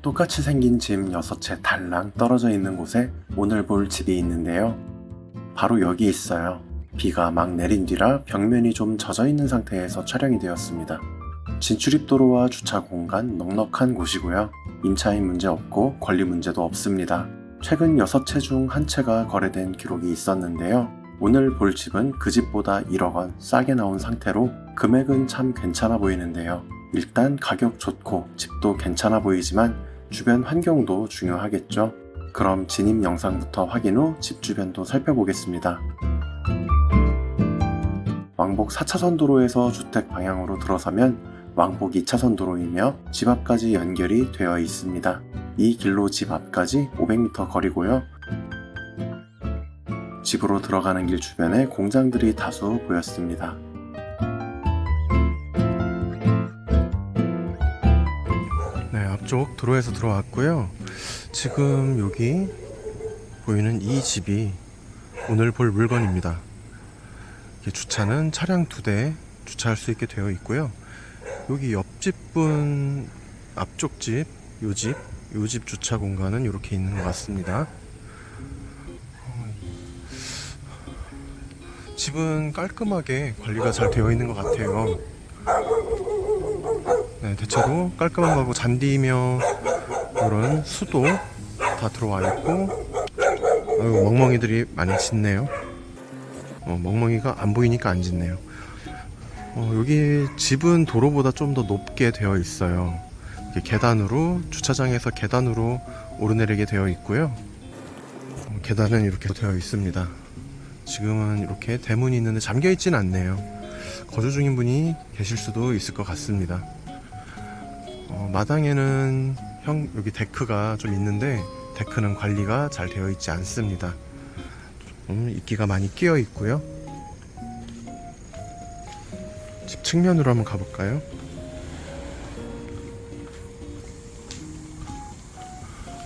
똑같이 생긴 집 6채 달랑 떨어져 있는 곳에 오늘 볼 집이 있는데요. 바로 여기 있어요. 비가 막 내린 뒤라 벽면이 좀 젖어 있는 상태에서 촬영이 되었습니다. 진출입도로와 주차 공간 넉넉한 곳이고요. 임차인 문제 없고 권리 문제도 없습니다. 최근 6채 중 한 채가 거래된 기록이 있었는데요. 오늘 볼 집은 그 집보다 1억 원 싸게 나온 상태로 금액은 참 괜찮아 보이는데요. 일단 가격 좋고 집도 괜찮아 보이지만 주변 환경도 중요하겠죠. 그럼 진입 영상부터 확인 후 집 주변도 살펴보겠습니다. 왕복 4차선 도로에서 주택 방향으로 들어서면 왕복 2차선 도로이며 집 앞까지 연결이 되어 있습니다. 이 길로 집 앞까지 500m 거리고요. 집으로 들어가는 길 주변에 공장들이 다수 보였습니다. 쪽 도로에서 들어왔고요. 지금 여기 보이는 이 집이 오늘 볼 물건입니다. 주차는 차량 두 대 주차할 수 있게 되어 있고요. 여기 옆집 분 앞쪽 집, 요 집, 요 집 주차 공간은 이렇게 있는 것 같습니다. 집은 깔끔하게 관리가 잘 되어 있는 것 같아요. 네, 대체로 깔끔한 거고 잔디며 이런 수도 다 들어와 있고 아유, 멍멍이들이 많이 짖네요. 어, 멍멍이가 안 보이니까 안 짖네요. 어, 여기 집은 도로보다 좀 더 높게 되어 있어요. 계단으로 주차장에서 계단으로 오르내리게 되어 있고요. 어, 계단은 이렇게 되어 있습니다. 지금은 이렇게 대문이 있는데 잠겨 있진 않네요. 거주 중인 분이 계실 수도 있을 것 같습니다. 어, 마당에는 형 여기 데크가 좀 있는데 데크는 관리가 잘 되어 있지 않습니다. 좀 이끼가 많이 끼어 있고요. 집 측면으로 한번 가볼까요?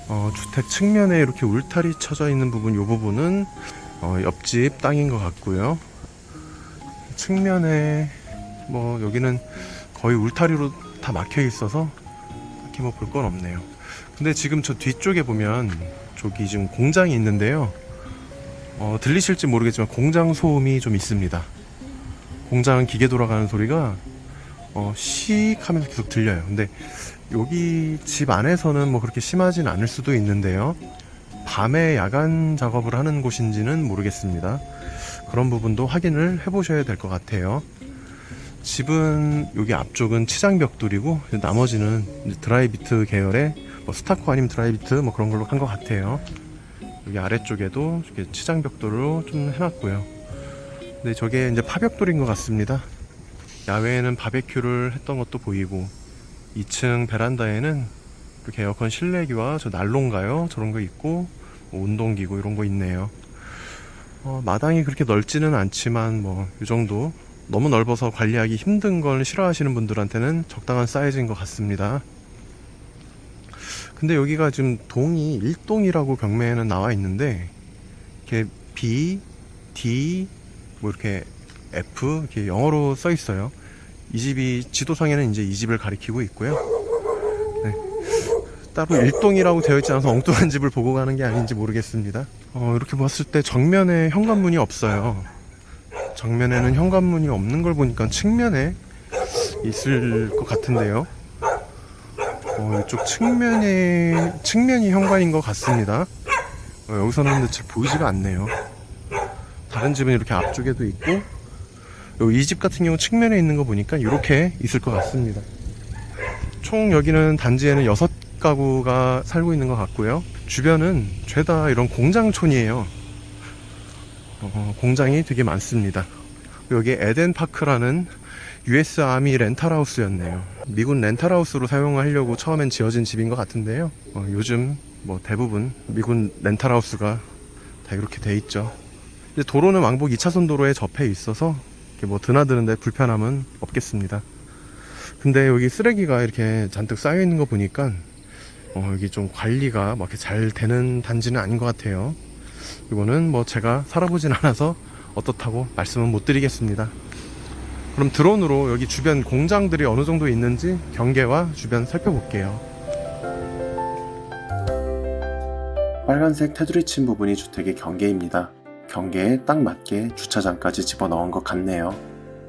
어, 주택 측면에 이렇게 울타리 쳐져 있는 부분, 이 부분은 어, 옆집 땅인 것 같고요. 측면에 뭐 여기는 거의 울타리로 다 막혀 있어서 딱히 뭐 볼 건 없네요. 근데 지금 저 뒤쪽에 보면 저기 지금 공장이 있는데요. 어, 들리실지 모르겠지만 공장 소음이 좀 있습니다. 공장 기계 돌아가는 소리가 어, 씩 하면서 계속 들려요. 근데 여기 집 안에서는 뭐 그렇게 심하진 않을 수도 있는데요. 밤에 야간 작업을 하는 곳인지는 모르겠습니다. 그런 부분도 확인을 해보셔야 될 것 같아요. 집은 여기 앞쪽은 치장 벽돌이고 나머지는 이제 드라이비트 계열의 뭐 스타코 아니면 드라이비트 뭐 그런 걸로 한 것 같아요. 여기 아래쪽에도 이렇게 치장 벽돌로 좀 해놨고요. 근데 저게 이제 파벽돌인 것 같습니다. 야외에는 바베큐를 했던 것도 보이고 2층 베란다에는 이렇게 에어컨 실내기와 저 난로인가요? 저런 거 있고 뭐 운동기구 이런 거 있네요. 어, 마당이 그렇게 넓지는 않지만 뭐 이 정도 너무 넓어서 관리하기 힘든 걸 싫어하시는 분들한테는 적당한 사이즈인 것 같습니다. 근데 여기가 지금 동이 1동이라고 벽면에는 나와 있는데 이렇게 B, D 뭐 이렇게 F 이렇게 영어로 써 있어요. 이 집이 지도상에는 이제 이 집을 가리키고 있고요. 네. 따로 일동이라고 되어 있지 않아서 엉뚱한 집을 보고 가는 게 아닌지 모르겠습니다. 어, 이렇게 봤을 때 정면에 현관문이 없어요. 정면에는 현관문이 없는 걸 보니까 측면에 있을 것 같은데요. 어, 이쪽 측면에 측면이 현관인 것 같습니다. 어, 여기서는 근데 잘 보이지가 않네요. 다른 집은 이렇게 앞쪽에도 있고 이 집 같은 경우 측면에 있는 거 보니까 이렇게 있을 것 같습니다. 총 여기는 단지에는 여섯 가구가 살고 있는 것 같고요. 주변은 죄다 이런 공장촌이에요. 어, 공장이 되게 많습니다. 여기 에덴파크라는 US 아미 렌탈하우스였네요. 미군 렌탈하우스로 사용하려고 처음엔 지어진 집인 것 같은데요. 어, 요즘 뭐 대부분 미군 렌탈하우스가 다 이렇게 돼 있죠. 도로는 왕복 2차선 도로에 접해 있어서 뭐 드나드는데 불편함은 없겠습니다. 근데 여기 쓰레기가 이렇게 잔뜩 쌓여 있는 거 보니까 어, 여기 좀 관리가 막 잘 되는 단지는 아닌 것 같아요. 이거는 뭐 제가 살아보진 않아서 어떻다고 말씀은 못 드리겠습니다. 그럼 드론으로 여기 주변 공장들이 어느 정도 있는지 경계와 주변 살펴볼게요. 빨간색 테두리 친 부분이 주택의 경계입니다. 경계에 딱 맞게 주차장까지 집어넣은 것 같네요.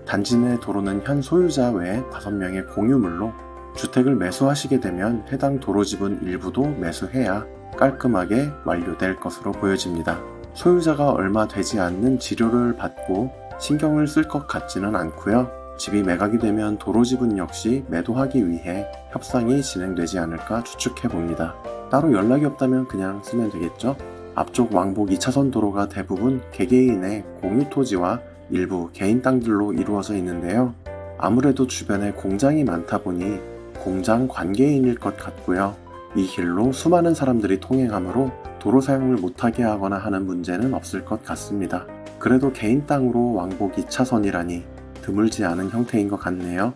단지 내 도로는 현 소유자 외에 5명의 공유물로 주택을 매수하시게 되면 해당 도로집은 일부도 매수해야 깔끔하게 완료될 것으로 보여집니다. 소유자가 얼마 되지 않는 지료를 받고 신경을 쓸 것 같지는 않고요. 집이 매각이 되면 도로 지분 역시 매도하기 위해 협상이 진행되지 않을까 추측해 봅니다. 따로 연락이 없다면 그냥 쓰면 되겠죠? 앞쪽 왕복 2차선 도로가 대부분 개개인의 공유 토지와 일부 개인 땅들로 이루어져 있는데요. 아무래도 주변에 공장이 많다 보니 공장 관계인일 것 같고요. 이 길로 수많은 사람들이 통행하므로 도로 사용을 못하게 하거나 하는 문제는 없을 것 같습니다. 그래도 개인 땅으로 왕복 2차선이라니 드물지 않은 형태인 것 같네요.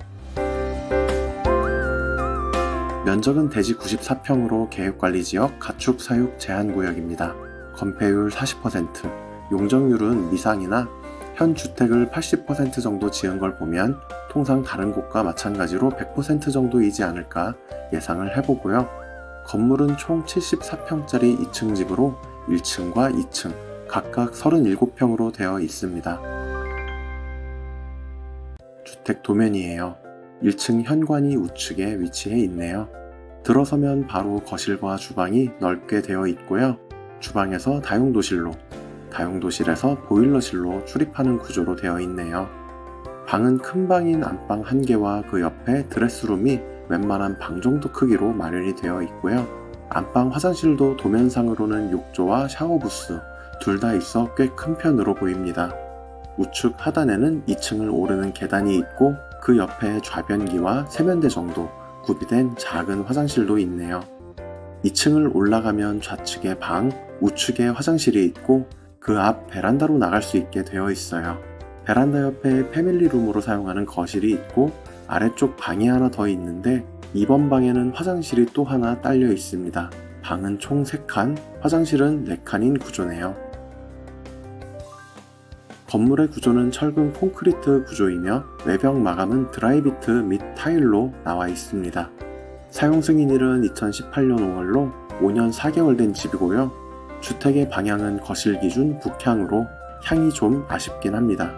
면적은 대지 94평으로 계획관리지역 가축 사육 제한구역입니다. 건폐율 40%, 용적률은 미상이나 현 주택을 80% 정도 지은 걸 보면 통상 다른 곳과 마찬가지로 100% 정도이지 않을까 예상을 해보고요. 건물은 총 74평짜리 2층 집으로 1층과 2층 각각 37평으로 되어 있습니다. 주택 도면이에요. 1층 현관이 우측에 위치해 있네요. 들어서면 바로 거실과 주방이 넓게 되어 있고요. 주방에서 다용도실로, 다용도실에서 보일러실로 출입하는 구조로 되어 있네요. 방은 큰 방인 안방 한 개와 그 옆에 드레스룸이 웬만한 방 정도 크기로 마련이 되어 있고요. 안방 화장실도 도면상으로는 욕조와 샤워 부스 둘 다 있어 꽤 큰 편으로 보입니다. 우측 하단에는 2층을 오르는 계단이 있고 그 옆에 좌변기와 세면대 정도 구비된 작은 화장실도 있네요. 2층을 올라가면 좌측에 방, 우측에 화장실이 있고 그 앞 베란다로 나갈 수 있게 되어 있어요. 베란다 옆에 패밀리룸으로 사용하는 거실이 있고 아래쪽 방이 하나 더 있는데 이번 방에는 화장실이 또 하나 딸려 있습니다. 방은 총 3칸, 화장실은 4칸인 구조네요. 건물의 구조는 철근 콘크리트 구조이며 외벽 마감은 드라이비트 및 타일로 나와 있습니다. 사용 승인일은 2018년 5월로 5년 4개월 된 집이고요. 주택의 방향은 거실 기준 북향으로 향이 좀 아쉽긴 합니다.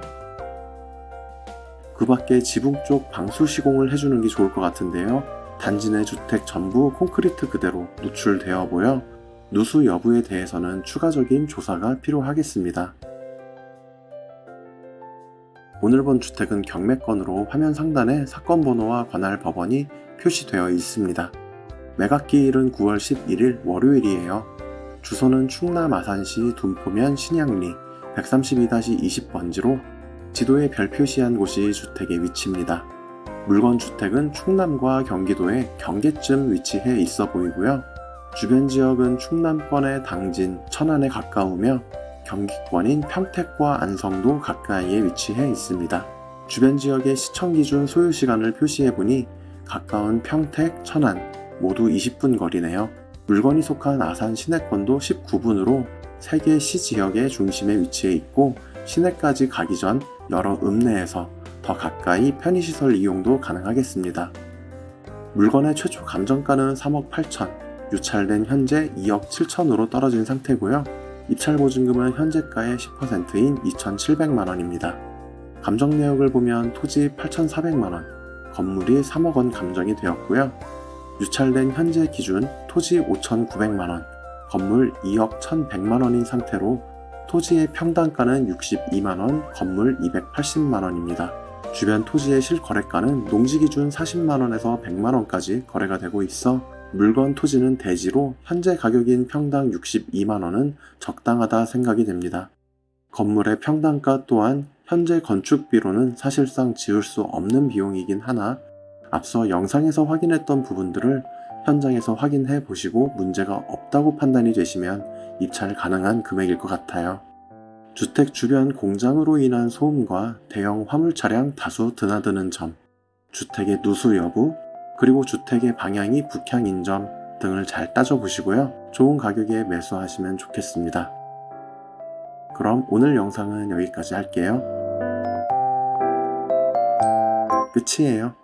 그 밖에 지붕 쪽 방수 시공을 해주는 게 좋을 것 같은데요. 단지 내 주택 전부 콘크리트 그대로 누출되어 보여 누수 여부에 대해서는 추가적인 조사가 필요하겠습니다. 오늘 본 주택은 경매건으로 화면 상단에 사건 번호와 관할 법원이 표시되어 있습니다. 매각기일은 9월 11일 월요일이에요. 주소는 충남 아산시 둔포면 신양리 132-20번지로 지도에 별 표시한 곳이 주택의 위치입니다. 물건 주택은 충남과 경기도의 경계쯤 위치해 있어 보이고요. 주변 지역은 충남권의 당진, 천안에 가까우며 경기권인 평택과 안성도 가까이에 위치해 있습니다. 주변 지역의 시청 기준 소요 시간을 표시해 보니 가까운 평택, 천안 모두 20분 거리네요. 물건이 속한 아산 시내권도 19분으로 세개 시 지역의 중심에 위치해 있고 시내까지 가기 전 여러 읍내에서 더 가까이 편의시설 이용도 가능하겠습니다. 물건의 최초 감정가는 3억 8천, 유찰된 현재 2억 7천으로 떨어진 상태고요. 입찰 보증금은 현재가의 10%인 2,700만원입니다. 감정 내역을 보면 토지 8,400만원, 건물이 3억 원 감정이 되었고요. 유찰된 현재 기준 토지 5,900만원, 건물 2억 1,100만원인 상태로 토지의 평당가는 62만원, 건물 280만원입니다. 주변 토지의 실거래가는 농지 기준 40만원에서 100만원까지 거래가 되고 있어 물건 토지는 대지로 현재 가격인 평당 62만원은 적당하다 생각이 됩니다. 건물의 평당가 또한 현재 건축비로는 사실상 지을 수 없는 비용이긴 하나 앞서 영상에서 확인했던 부분들을 현장에서 확인해 보시고 문제가 없다고 판단이 되시면 입찰 가능한 금액일 것 같아요. 주택 주변 공장으로 인한 소음과 대형 화물 차량 다수 드나드는 점, 주택의 누수 여부, 그리고 주택의 방향이 북향인 점 등을 잘 따져보시고요. 좋은 가격에 매수하시면 좋겠습니다. 그럼 오늘 영상은 여기까지 할게요. 끝이에요.